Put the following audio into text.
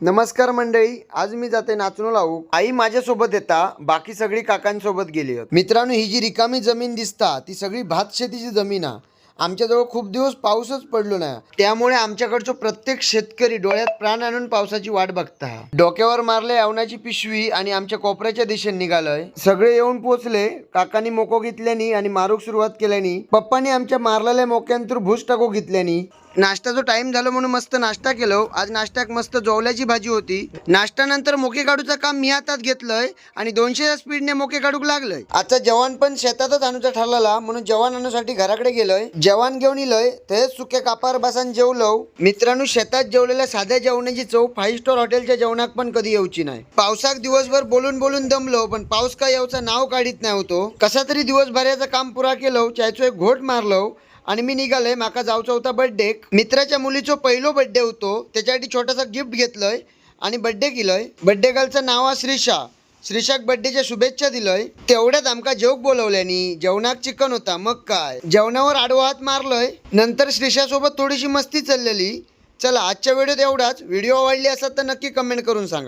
नमस्कार मंडळी आज मी जाते नाचणू लावू. आई माझ्यासोबत येता बाकी सगळी काकांसोबत गेली आहेत. मित्रांनो ही जी रिकामी जमीन दिसता ती सगळी भात शेतीची जमीन हा आमच्याजवळ खूप दिवस पाऊसच पडलो नाही. त्यामुळे आमच्याकडचो प्रत्येक शेतकरी डोळ्यात प्राण आणून पावसाची वाट बघता. डोक्यावर मारले अवनाची पिशवी आणि आमच्या कोपऱ्याच्या दिशेने निघालोय. सगळे येऊन पोचले काकांनी मोको घेतल्यानी आणि मारूक सुरुवात केल्यानी. पप्पानी आमच्या मारलेल्या मोक्यांतून भूस टाकू घेतल्यानी. नाश्ताचा टाइम झालो म्हणून मस्त नाश्ता केलो हो. आज नाश्त्याक मस्त जोवल्याची भाजी होती. नाश्त्यानंतर मोके काढूचं काम मी हातात घेतलंय आणि दोनशेच्या स्पीडने मोके काढूक लागलंय. आता जवान पण शेतातच आणूचा ठरलेला. म्हणून जवान आणूसाठी घराकडे गेलोय. जवान घेऊन इलोय. तेच सुक्या कापार बसान जेवलो. मित्रांनो शेतात जेवलेल्या साध्या जेवणाची चव फाईव्ह स्टार हॉटेलच्या जेवणाक पण कधी येऊची नाही. पावसाक दिवसभर बोलून बोलून दमलो पण पाऊस काय यावचं नाव काढीत नाही होतो. कसा तरी दिवसभराचं काम पुरा केलो चायचो एक घोट मारलो. आणि मी निघालोय माका जाऊचा होता बर्थडे मित्राच्या मुलीचो पहिलो बर्थडे होतो. त्याच्यासाठी छोटासा गिफ्ट घेतलंय आणि बर्थडे केलोय. बर्थडे गर्लचं नाव आहे श्रीषा. श्रीषाक बर्थडेच्या शुभेच्छा दिलोय. तेवढ्यात आमका जेवक बोलवल्यानी जेवणाक चिकन होता. मग काय? जेवणावर आडवा हात मारलोय. नंतर श्रीषासोबत थोडीशी मस्ती चाललेली. चला आजच्या व्हिडिओत एवढाच व्हिडिओ आवडली असा तर नक्की कमेंट करून सांगा.